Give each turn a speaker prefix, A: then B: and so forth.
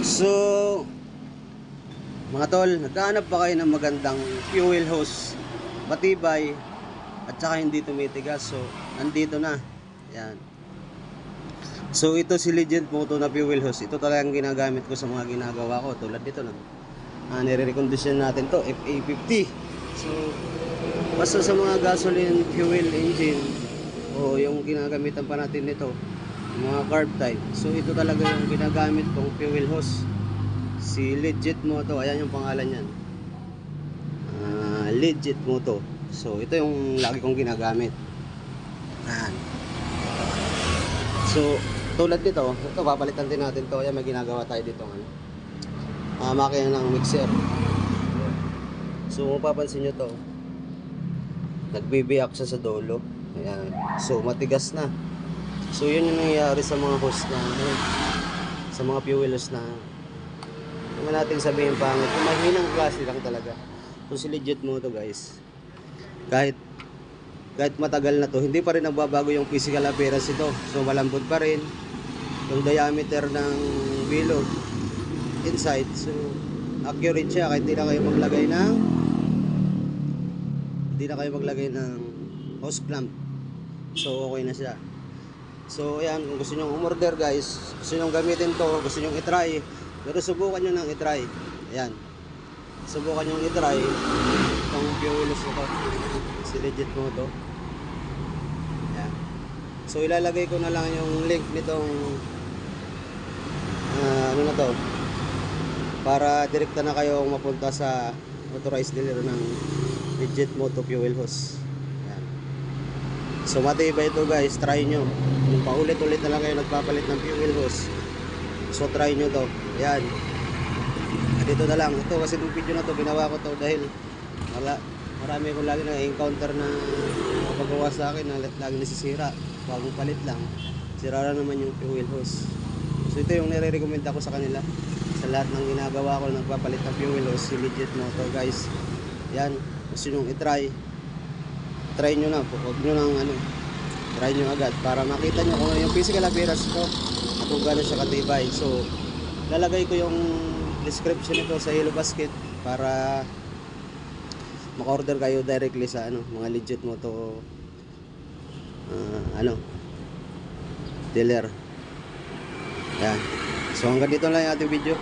A: So, mga tol, naghahanap pa kayo ng magandang fuel hose, matibay, at saka hindi tumitigas. So, nandito na. Yan. So, ito si Legend Moto na fuel hose. Ito talagang ginagamit ko sa mga ginagawa ko. Tulad dito, nag, ah, nire-recondition natin to FA50. So, basta sa mga gasoline fuel engine, o yung ginagamitan pa natin nito, mga carb type. So, ito talaga yung ginagamit kong fuel hose. Si Legit Moto. Ayan yung pangalan niyan. Ah, Legit Moto. So ito yung lagi kong ginagamit. Ayan. So tulad nito ito papalitan din natin to. Ayan may ginagawa tayo dito ano. Ah makina ng mixer. So kung papansin nyo to nagbibiyak siya sa dolo ayan. So matigas na so yun yung nangyayari sa mga hose na ano, sa mga fuel hose na naman natin sabihin pangit. Kung mahinang klase lang talaga. Kung si legit mo to guys. Kahit kahit matagal na to, hindi pa rin nagbabago yung physical appearance nito. So malambot pa rin. Yung diameter ng bilog inside. So accurate siya kahit hindi na kayo maglagay ng hindi na kayo maglagay ng hose clamp. So okay na siya. So ayan, kung gusto nyo umorder guys, gusto nyo gamitin to, gusto nyo itry, pero subukan nyo nang itry. Ayan. Subukan nyo itry itong fuelos na to. Si legit mo to. Ayan. So ilalagay ko na lang yung link nitong ah, ano na to para direkta na kayo mapunta sa authorized dealer ng legit moto fuel hose. So matibay ito guys, try nyo. Kung paulit-ulit na lang kayo nagpapalit ng fuel hose, so try nyo to. Ayan. Ah, Dito na lang. Ito kasi yung video na to, ginawa ko to dahil wala, marami akong lagi na encounter na mapagawa sa akin na lagi nasisira. Bagong palit lang. Sira na naman yung fuel hose. So ito yung nire-recommenda ko sa kanila. Sa lahat ng ginagawa ko na nagpapalit ng fuel hose, si legit motor guys. Yan. Gusto nyo i-try. Try nyo na. Huwag nyo nang ano. Try nyo agad para makita nyo kung ano yung physical appearance ko at kung gano'n siya katibay. So, lalagay ko yung description nito sa Yellow Basket para maka-order kayo directly sa ano, mga legit mo to ah, ano dealer. Yan. So hanggang dito lang yung ating video.